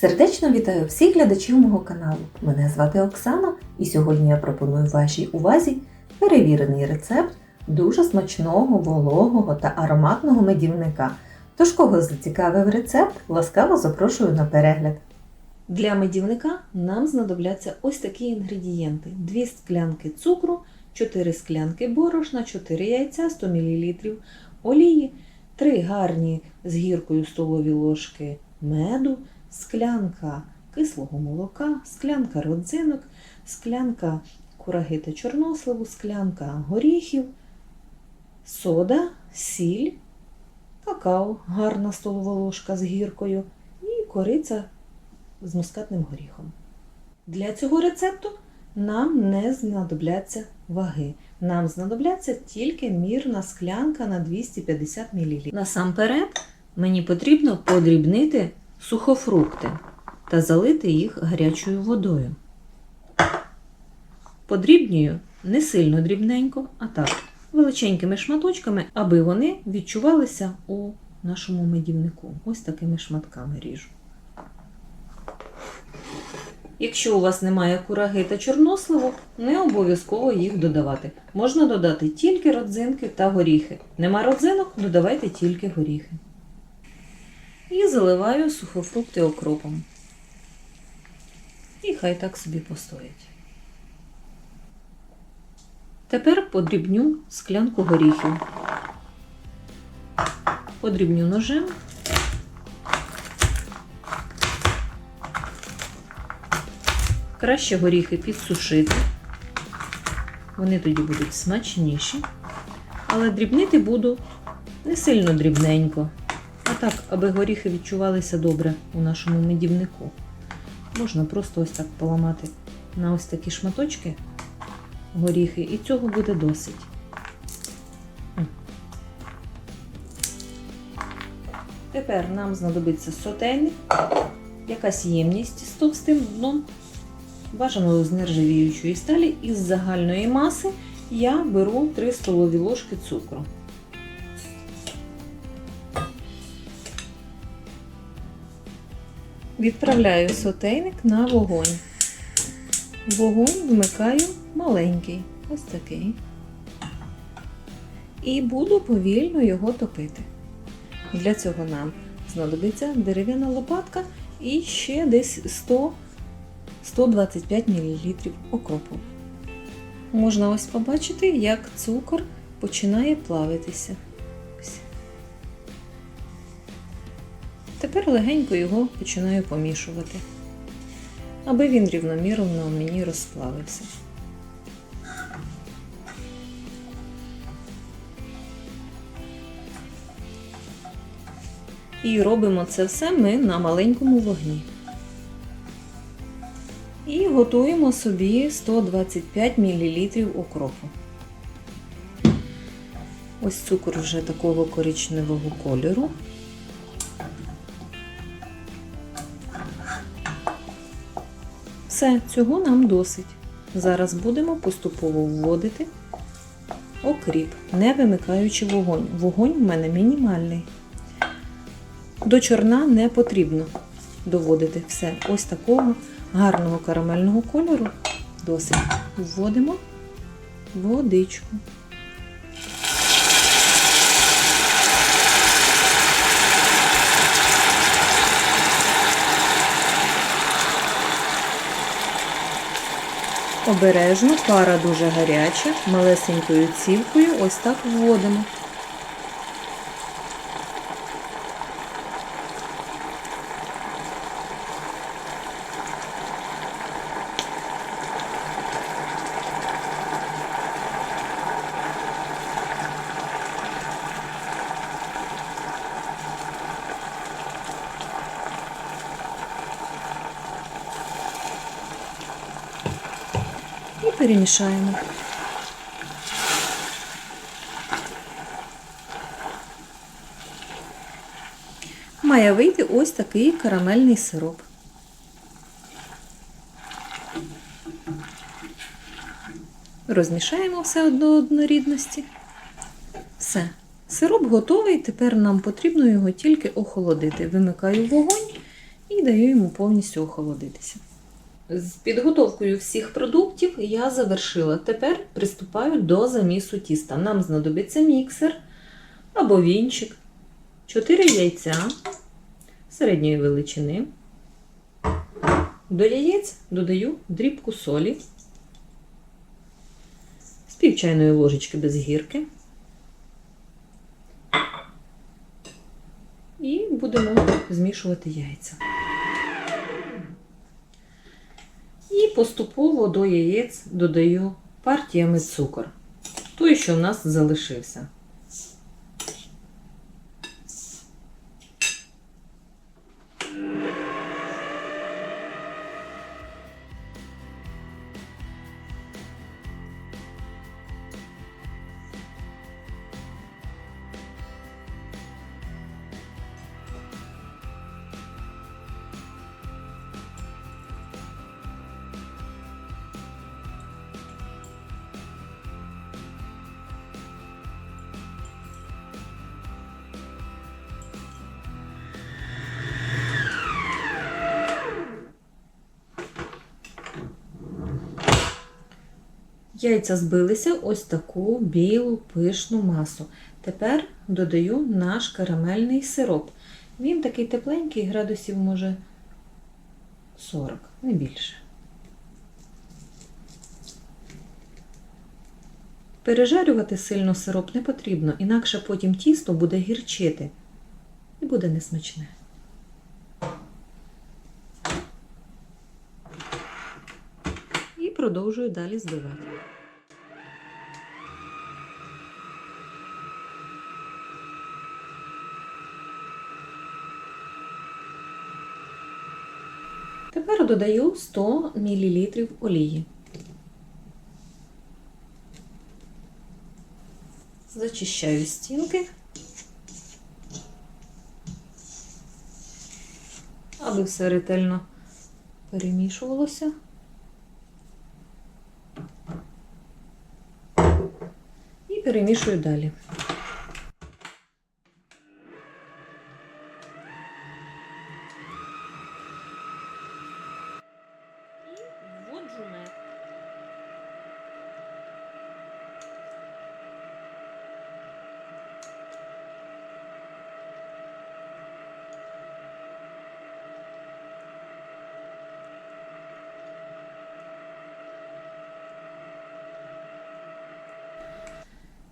Сердечно вітаю всіх глядачів мого каналу. Мене звати Оксана, і сьогодні я пропоную вашій увазі перевірений рецепт дуже смачного, вологого та ароматного медівника. Тож, кого зацікавив рецепт, ласкаво запрошую на перегляд. Для медівника нам знадобляться ось такі інгредієнти: 2 склянки цукру, 4 склянки борошна, 4 яйця, 100 мл олії, 3 гарні з гіркою столові ложки меду, склянка кислого молока, склянка родзинок, склянка кураги та чорносливу, склянка горіхів, сода, сіль, какао, гарна столова ложка з гіркою і кориця з мускатним горіхом. Для цього рецепту нам не знадобляться ваги. Нам знадобляться тільки мірна склянка на 250 мл. Насамперед мені потрібно подрібнити сухофрукти та залити їх гарячою водою. Подрібнюю не сильно дрібненько, а так, величенькими шматочками, аби вони відчувалися у нашому медівнику. Ось такими шматками ріжу. Якщо у вас немає кураги та чорносливу, не обов'язково їх додавати. Можна додати тільки родзинки та горіхи. Нема родзинок, додавайте тільки горіхи. І заливаю сухофрукти окропом. І хай так собі постоять. Тепер подрібню склянку горіхів. Подрібню ножем. Краще горіхи підсушити. Вони тоді будуть смачніші. Але дрібнити буду не сильно дрібненько. Так, аби горіхи відчувалися добре у нашому медівнику. Можна просто ось так поламати на ось такі шматочки горіхи, і цього буде досить. Тепер нам знадобиться сотейник, якась ємність з товстим дном, бажано з нержавіючої сталі. Із загальної маси я беру 3 столові ложки цукру. Відправляю сотейник на вогонь. Вогонь вмикаю маленький, ось такий. І буду повільно його топити. Для цього нам знадобиться дерев'яна лопатка і ще десь 100-125 мл окропу. Можна ось побачити, як цукор починає плавитися. Тепер легенько його починаю помішувати, аби він рівномірно мені розплавився. І робимо це все ми на маленькому вогні. І готуємо собі 125 мл окропу. Ось цукор вже такого коричневого кольору. Все, цього нам досить. Зараз будемо поступово вводити окріп, не вимикаючи вогонь. Вогонь в мене мінімальний. До чорна не потрібно доводити все. Ось такого гарного карамельного кольору досить. Вводимо водичку. Обережно, пара дуже гаряча, малесенькою цівкою ось так вводимо. і перемішаємо. Має вийти ось такий карамельний сироп. Розмішаємо все до однорідності. Все. Сироп готовий, тепер нам потрібно його тільки охолодити. Вимикаю вогонь і даю йому повністю охолодитися. З підготовкою всіх продуктів я завершила. Тепер приступаю до замісу тіста. Нам знадобиться міксер або вінчик, 4 яйця середньої величини. До яєць додаю дрібку солі, з пів чайної ложечки без гірки. І будемо змішувати яйця. І поступово до яєць додаю партіями цукор. Той, що в нас залишився. Яйця збилися ось таку білу пишну масу. Тепер додаю наш карамельний сироп. Він такий тепленький, градусів може 40, не більше. Пережарювати сильно сироп не потрібно, інакше потім тісто буде гірчити і буде несмачне. І продовжую далі збивати. Тепер додаю 100 мл олії. Зачищаю стінки, аби все ретельно перемішувалося. І перемішую далі.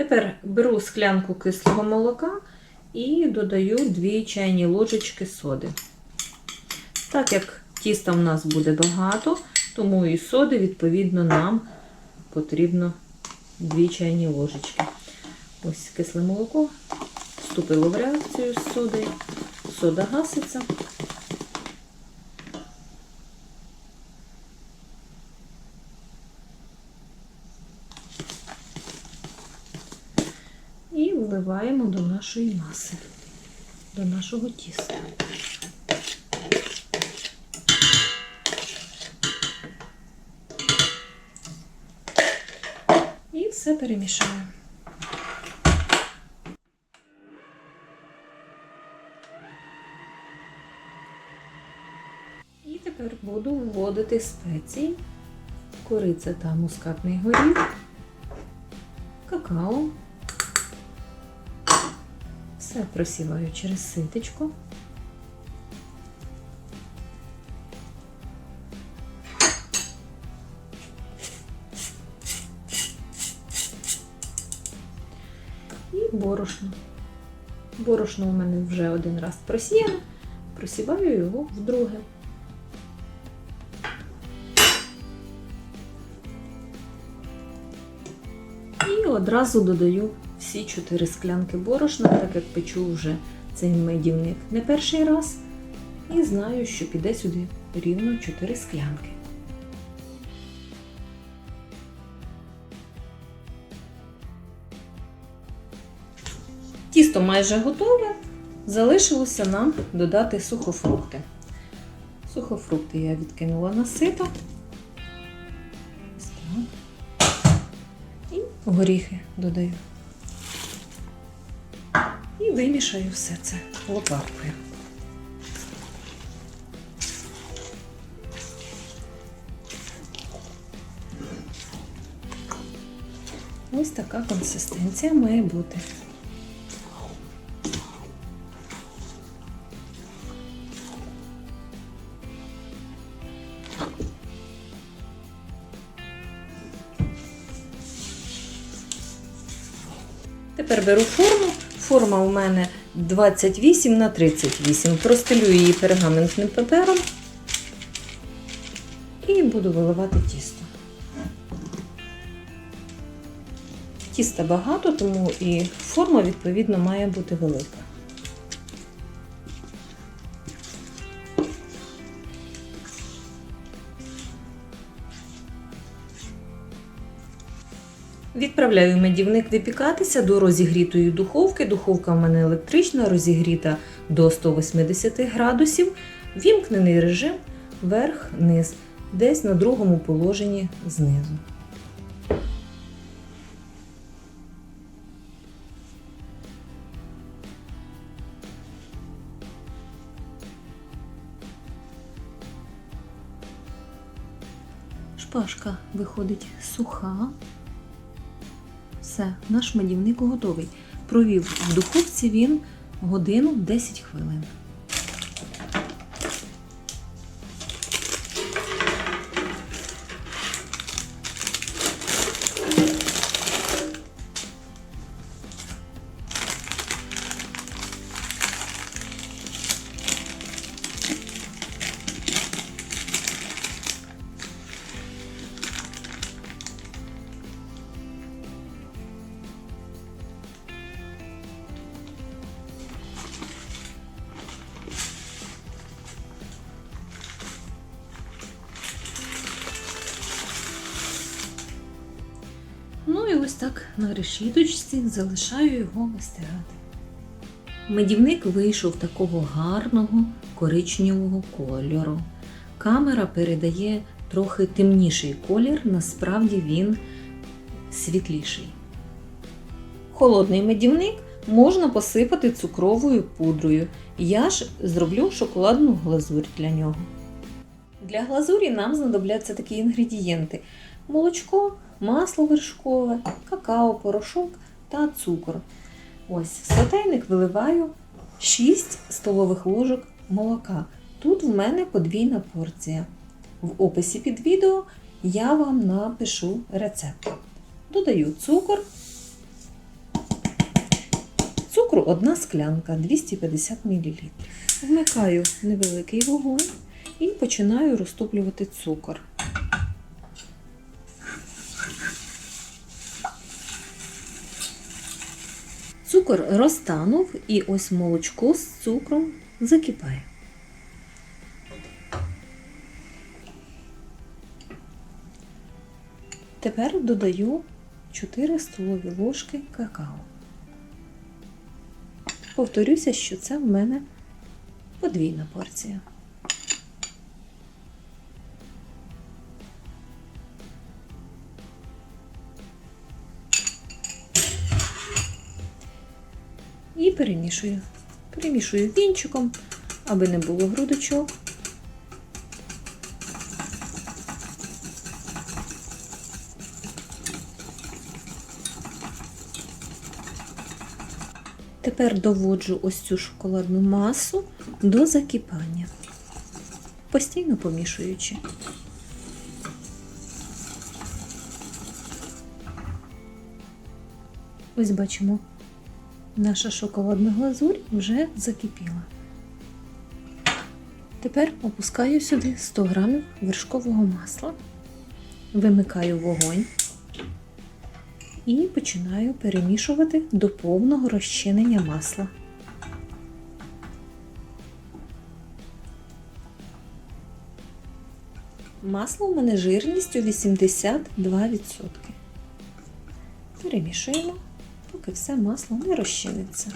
Тепер беру склянку кислого молока і додаю 2 чайні ложечки соди. Так як тіста в нас буде багато, тому і соди, відповідно, нам потрібно 2 чайні ложечки. Ось кисле молоко вступило в реакцію з содою. Сода гаситься. І вливаємо до нашої маси, до нашого тіста. І все перемішаємо. І тепер буду вводити спеції, кориця та мускатний горіх, какао. Все просіваю через ситечко. І борошно. Борошно у мене вже один раз просіяно, просіваю його вдруге. І одразу додаю всі 4 склянки борошна, так як печу вже цей медівник не перший раз. І знаю, що піде сюди рівно 4 склянки. Тісто майже готове. Залишилося нам додати сухофрукти. Сухофрукти я відкинула на сито. І горіхи додаю. Вимішаю все це лопаткою. Ось така консистенція має бути. Тепер беру форму Форма у мене 28 на 38. Простелюю її пергаментним папером і буду виливати тісто. Тіста багато, тому і форма, відповідно, має бути велика. Відправляю медівник випікатися до розігрітої духовки. Духовка в мене електрична, розігріта до 180 градусів. Вімкнений режим верх-низ, десь на другому положенні знизу. Шпажка виходить суха. Все, наш медівник готовий. Провів в духовці він годину 10 хвилин. Так на решіточці залишаю його вистигати. Медівник вийшов такого гарного коричневого кольору. Камера передає трохи темніший колір, насправді він світліший. Холодний медівник можна посипати цукровою пудрою. Я ж зроблю шоколадну глазурь для нього. Для глазурі нам знадобляться такі інгредієнти: молочко, масло вершкове, какао, порошок та цукор. Ось в сотейник виливаю 6 столових ложок молока. Тут в мене подвійна порція. В описі під відео я вам напишу рецепт. Додаю цукор. Цукру одна склянка 250 мл. Вмикаю невеликий вогонь і починаю розтоплювати цукор. Цукор розтанув і ось молочко з цукром закипає. Тепер додаю 4 столові ложки какао. Повторюся, що це в мене подвійна порція. Перемішую. Перемішую вінчиком, аби не було грудочок. Тепер доводжу ось цю шоколадну масу до закипання, постійно помішуючи. Ось бачимо, наша шоколадна глазурь вже закипіла. Тепер опускаю сюди 100 грамів вершкового масла, вимикаю вогонь і починаю перемішувати до повного розчинення масла. Масло у мене жирністю 82%. Перемішуємо, поки все масло не розчиниться.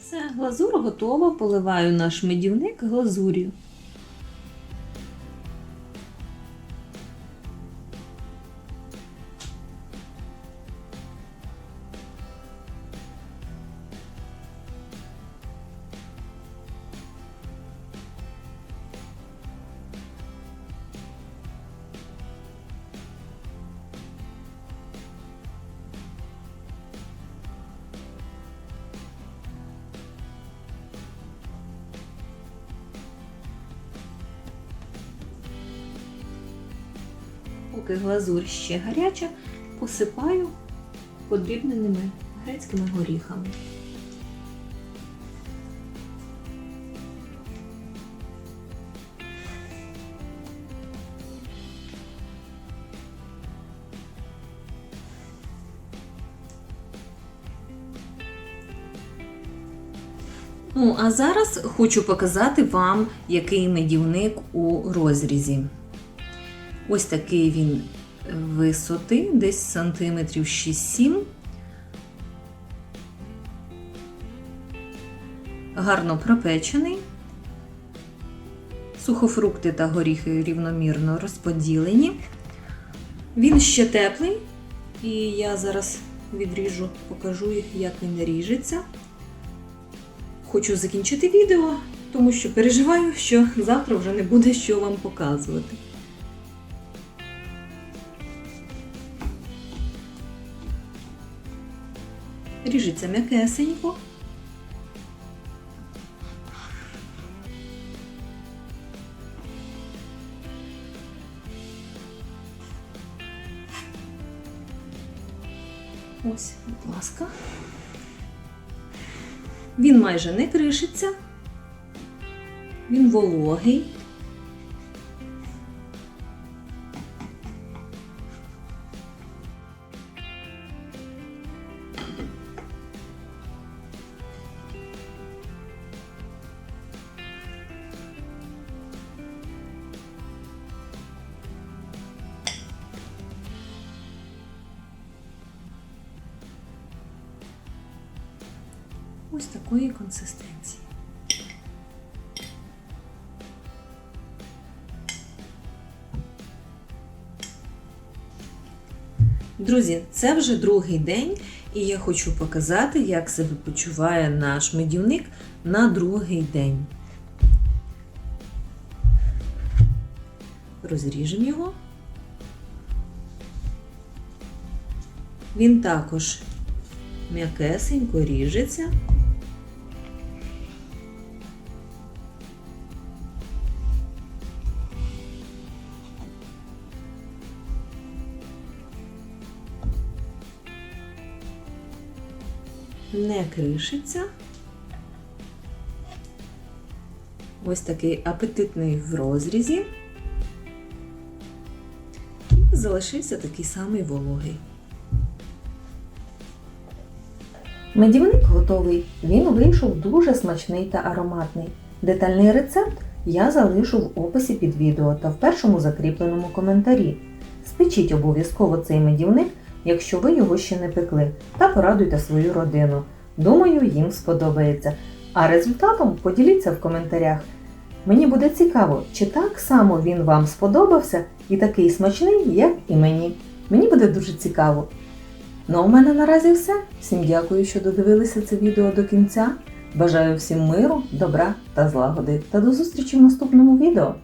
Все, глазур готова. Поливаю наш медівник глазур'ю. Поки глазурь ще гаряча, посипаю подрібненими грецькими горіхами. Ну, а зараз хочу показати вам, який медівник у розрізі. Ось такий він висоти, десь сантиметрів 6-7. Гарно пропечений. Сухофрукти та горіхи рівномірно розподілені. Він ще теплий, і я зараз відріжу, покажу, як він ріжеться. Хочу закінчити відео, тому що переживаю, що завтра вже не буде що вам показувати. Ріжеться м'якесенько. Ось, будь ласка. Він майже не кришиться, він вологий. Ось такої консистенції. Друзі, це вже другий день, і я хочу показати, як себе почуває наш медівник на другий день. Розріжемо його. Він також м'якесенько ріжеться. Не кришиться. Ось такий апетитний в розрізі. І залишився такий самий вологий. Медівник готовий. Він вийшов дуже смачний та ароматний. Детальний рецепт я залишу в описі під відео та в першому закріпленому коментарі. Спечіть обов'язково цей медівник, якщо ви його ще не пекли, та порадуйте свою родину. Думаю, їм сподобається. А результатом поділіться в коментарях. Мені буде цікаво, чи так само він вам сподобався і такий смачний, як і мені. Мені буде дуже цікаво. Ну а у мене наразі все. Всім дякую, що додивилися це відео до кінця. Бажаю всім миру, добра та злагоди. Та до зустрічі в наступному відео.